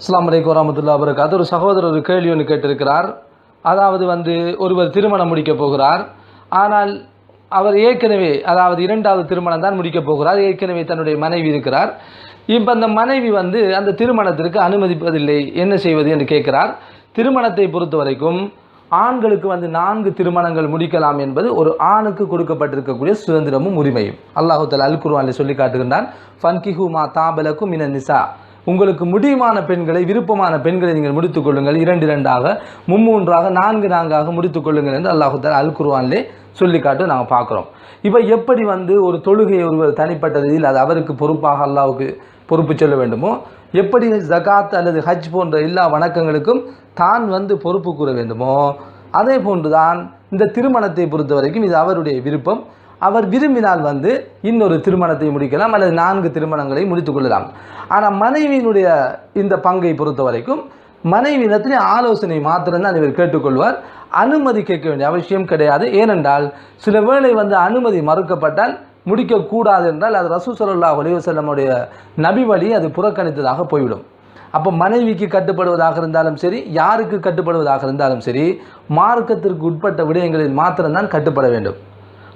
அஸ்லாம் வலைக்கம் வரமத்துல்லா அது ஒரு சகோதரர் ஒரு கேள்வி ஒன்று கேட்டிருக்கிறார். அதாவது வந்து ஒருவர் திருமணம் முடிக்கப் போகிறார். ஆனால் அவர் ஏற்கனவே அதாவது இரண்டாவது திருமணம் தான் முடிக்கப் போகிறார். ஏற்கனவே தன்னுடைய மனைவி இருக்கிறார். இப்போ அந்த மனைவி வந்து அந்த திருமணத்திற்கு அனுமதிப்பதில்லை. என்ன செய்வது என்று கேட்கிறார். திருமணத்தை பொறுத்த வரைக்கும் ஆண்களுக்கு வந்து நான்கு திருமணங்கள் முடிக்கலாம் என்பது ஒரு ஆணுக்கு கொடுக்கப்பட்டிருக்கக்கூடிய சுதந்திரமும் உரிமையும். அல்லாஹு தலா அல் குருவானில் சொல்லி காட்டுகின்றான் ஃபன்கிஹு மா தாபலக்கும் இன நிசா. உங்களுக்கு முடியுமான பெண்களை விருப்பமான பெண்களை நீங்கள் முடித்துக் கொள்ளுங்கள். இரண்டு இரண்டாக மும்மூன்றாக நான்கு நான்காக முடித்துக் கொள்ளுங்கள் என்று அல்லாஹு அல் குருவான்லே சொல்லி காட்டு நாங்கள் பார்க்குறோம். இப்போ எப்படி வந்து ஒரு தொழுகை ஒருவர் தனிப்பட்டதில் அது அவருக்கு பொறுப்பாக அல்லாவுக்கு பொறுப்பு சொல்ல வேண்டுமோ எப்படி ஜகாத் அல்லது ஹஜ் போன்ற எல்லா வணக்கங்களுக்கும் தான் வந்து பொறுப்பு கூற வேண்டுமோ அதே போன்றுதான் இந்த திருமணத்தை பொறுத்த வரைக்கும் இது அவருடைய விருப்பம். அவர் விரும்பினால் வந்து இன்னொரு திருமணத்தை முடிக்கலாம் அல்லது நான்கு திருமணங்களை முடித்துக் கொள்ளலாம். ஆனால் மனைவியினுடைய இந்த பங்கை பொறுத்த வரைக்கும் மனைவியினத்திலே ஆலோசனை மாத்திரம்தான் இவர் கேட்டுக்கொள்வார். அனுமதி கேட்க வேண்டிய அவசியம் கிடையாது. ஏனென்றால் சில வேளை வந்து அனுமதி மறுக்கப்பட்டால் முடிக்கக்கூடாது என்றால் அது ரசூ சல்லாஹ் அலைவசல்லமுடைய நபி வழி அது புறக்கணித்ததாக போய்விடும். அப்போ மனைவிக்கு கட்டுப்படுவதாக இருந்தாலும் சரி யாருக்கு கட்டுப்படுவதாக இருந்தாலும் சரி மார்க்கத்திற்கு உட்பட்ட விடயங்களில் மாத்திரம்தான் கட்டுப்பட வேண்டும்.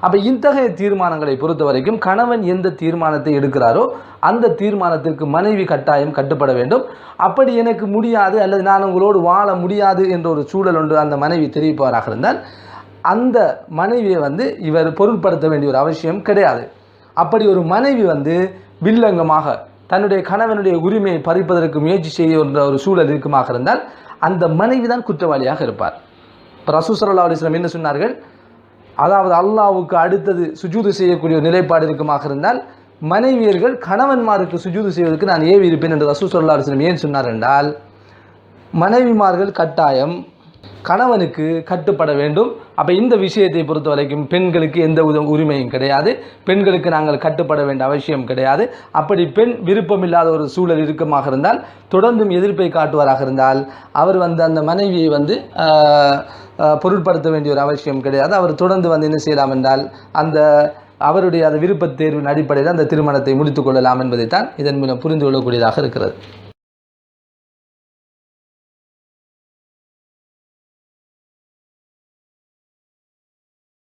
அப்போ இத்தகைய தீர்மானங்களை பொறுத்த வரைக்கும் கணவன் எந்த தீர்மானத்தை எடுக்கிறாரோ அந்த தீர்மானத்திற்கு மனைவி கட்டாயம் கட்டுப்பட வேண்டும். அப்படி எனக்கு முடியாது அல்லது நான் உங்களோடு வாழ முடியாது என்ற ஒரு சூழல் ஒன்று அந்த மனைவி தெரிவிப்பவராக இருந்தால் அந்த மனைவியை வந்து இவர் பொருட்படுத்த வேண்டிய ஒரு அவசியம் கிடையாது. அப்படி ஒரு மனைவி வந்து வில்லங்கமாக தன்னுடைய கணவனுடைய உரிமையை பறிப்பதற்கு முயற்சி செய்கின்ற ஒரு சூழல் இருக்குமாக இருந்தால் அந்த மனைவி தான் குற்றவாளியாக இருப்பார். இப்போ ரசூ சல்லா அலிஸ்லாம் என்ன சொன்னார்கள்? அதாவது அல்லாவுக்கு அடுத்தது சுஜூது செய்யக்கூடிய ஒரு நிலைப்பாடு இருக்குமாக இருந்தால் மனைவியர்கள் கணவன்மாருக்கு சுஜூது செய்வதற்கு நான் ஏவி இருப்பேன் என்று ரசூ சல்லா ஏன் சொன்னார் என்றால் மனைவிமார்கள் கட்டாயம் கணவனுக்கு கட்டுப்பட வேண்டும். அப்போ இந்த விஷயத்தை பொறுத்த வரைக்கும் பெண்களுக்கு எந்த உத உரிமையும் கிடையாது. பெண்களுக்கு நாங்கள் கட்டுப்பட வேண்டிய அவசியம் கிடையாது. அப்படி பெண் விருப்பமில்லாத ஒரு சூழல் இறுக்கமாக இருந்தால் தொடர்ந்தும் எதிர்ப்பை காட்டுவாராக இருந்தால் அவர் வந்து அந்த மனைவியை வந்து பொருட்படுத்த வேண்டிய ஒரு அவசியம் கிடையாது. அவர் தொடர்ந்து வந்து என்ன செய்யலாம் என்றால் அந்த அவருடைய அந்த விருப்பத் தேர்வின் அடிப்படையில் அந்த திருமணத்தை முடித்துக் கொள்ளலாம் என்பதைத்தான் இதன் மூலம் புரிந்து கொள்ளக்கூடியதாக இருக்கிறது.